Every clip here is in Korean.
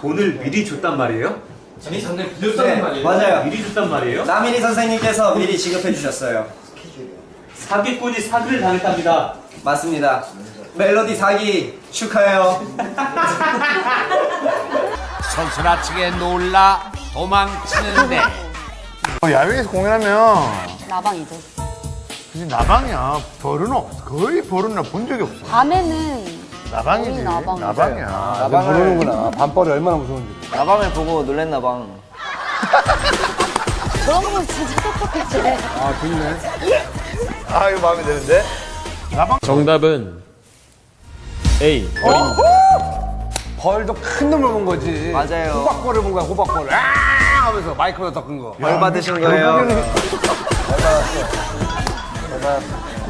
돈을 미리 줬단 말이에요? 아니 전에 빌렸다는 네, 말이에요. 맞아요. 미리 줬단 말이에요? 나민이 선생님께서 미리 지급해 주셨어요. 사기꾼이 사기를 당했답니다. 맞습니다. 멜로디 사기 축하해요. 선수라치게 놀라 도망치는데 어, 야외에서 공연하면 나방이죠. 그지 나방이야. 벌은 없어. 거의 벌은 나 본 적이 없어. 밤에는 나방이지. 나방이죠. 나방이야. 나방을 모르는구나. 밤벌이 얼마나 무서운지. 나방을 보고 놀랬나 봐. 그런 거 진짜 똑똑했지. 아, 좋네. 아 이거 마음에 드는데. 나방. 정답은 A. 벌도 큰 놈을 본 거지. 맞아요. 호박벌을 본 거야, 호박벌. 아! 하면서 더큰 거. 벌 받으신 거예요.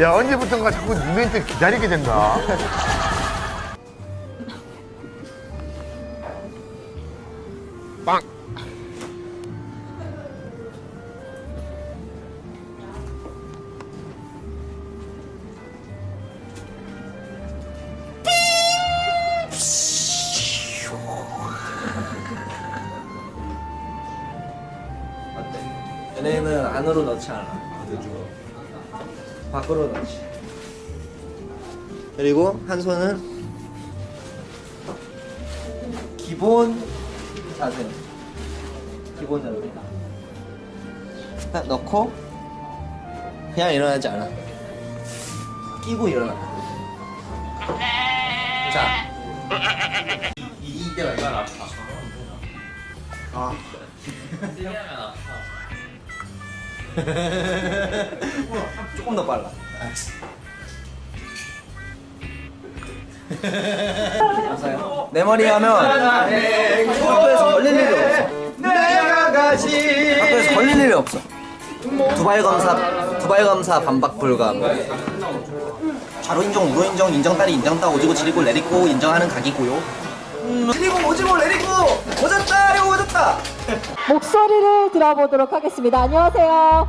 야 언제부턴가 자꾸 니 멘트 기다리게 된다. 연예인은 안으로 넣지 않아. 밖으로 넣지. 그리고 한 손은 기본 자세. 기본 자세. 딱 넣고 그냥 일어나지 않아. 끼고 일어나. 자. 이, 이때가 이만 아파. 아. 조금 더 빨라. 감사해요. 내 머리 하면 학교에서 걸릴 일이 없어. 학교에서 걸릴 일이 없어. 두발 검사, 두발 검사 반박 불가. 좌로 인정, 우로 인정, 인정 따리 인정 따 오지고 지리고 내리고 인정하는 각이고요. 음, 지리고 오지고 내리고 오졌다 이거 오졌다. 목소리를 들어보도록 하겠습니다. 안녕하세요.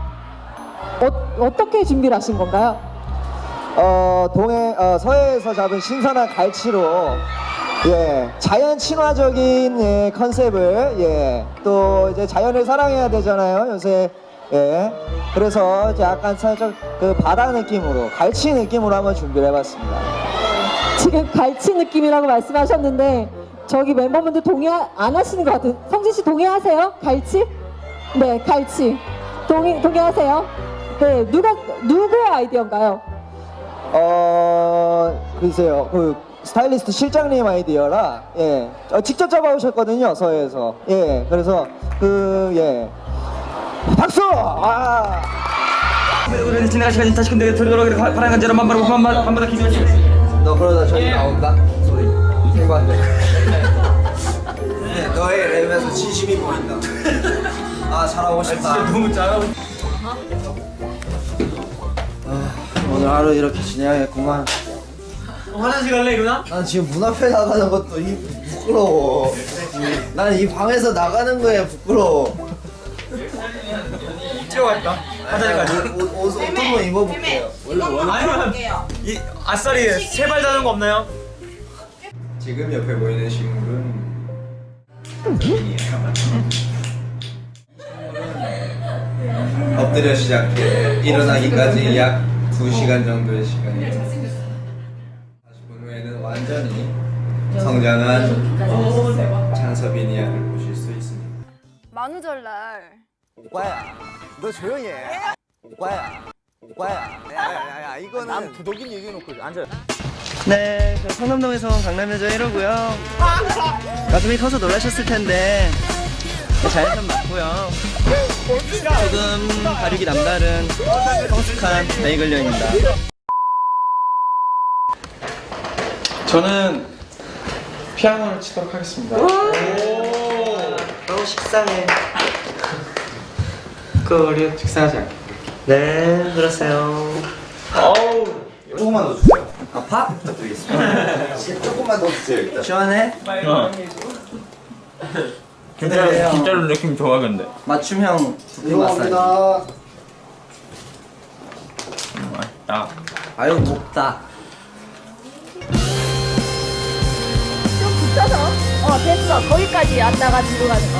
어, 어떻게 준비를 하신 건가요? 어, 동해, 어, 서해에서 잡은 신선한 갈치로, 예, 자연 친화적인 예, 컨셉을, 예, 또 이제 자연을 사랑해야 되잖아요, 요새. 예. 그래서 이제 약간 살짝 그 바다 느낌으로, 갈치 느낌으로 한번 준비를 해봤습니다. 지금 갈치 느낌이라고 말씀하셨는데 저기 멤버분들 동의 안 하시는 것 같은. 성진 씨 동의하세요? 갈치? 네, 갈치. 동의 동의하세요? 네, 누가 누구의 아이디어인가요? 어, 글쎄요, 그 스타일리스트 실장님 아이디어라, 예, 어, 직접 잡아오셨거든요, 서해에서. 예, 그래서 그, 예. 박수! 아! 우리는 지나갈 시간이 다시 근데 돌아가기를 바라는 간절한 맘바로 밤마다 밤마다 기도하시 너 그러다 저기 나온다 소리 생방대 네, 너의 랩에서 진심이 보인다. 아 잘하고 싶다. 진짜 너무 잘하고 아, 오늘 하루 이렇게 지내야겠구만. 화장실 갈래 일어나? 난 지금 문 앞에 나가는 것도 이 부끄러워. 나는 이 방에서 나가는 거에 부끄러워. 뛰어갈까? 화장실 가자. 옷, 옷, 옷, 옷 한번 입어볼게요. 아니면 이 아싸리 세발 다는 거 없나요? 지금 옆에 보이는 식물은 식물은 엎드려 시작해. 일어나기까지 약 2시간 정도의 시간이 40분 후에는 완전히 성장한 찬서비니아를 보실 수 있습니다. 만우절날. 오빠야. 너 조용히 해. 오빠야. 오빠야. 야야야 이거는 난 부독인 얘기해놓고 앉아 네, 저 성남동에서 온 강남여자 1호고요. 가슴이 커서 놀라셨을 텐데 자연산 맞고요. 조금 발육이 남다른 성숙한 베이글녀입니다. 저는 피아노를 치도록 하겠습니다. 너무 식상해. 그 우리 식사하지 않게. 네, 그러세요. 어우. 조금만 더 주세요. 아, 파? 부탁드리겠습니다. 조금만 더 주세요, 일단. 시원해? 어. 기다려요. 진짜로 느낌 좋아 근데. 맞춤형 두피 마사지. 음, 맛있다. 아유, 높다. 좀 붙여서. 어, 됐어. 거기까지 왔다가 뒤로 가는 거.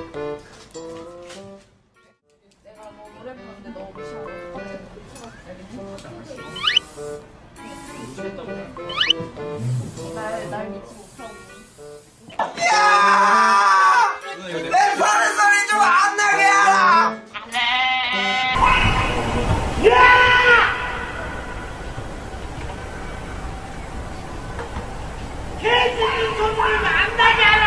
개새끼 손을 안 나게 하라!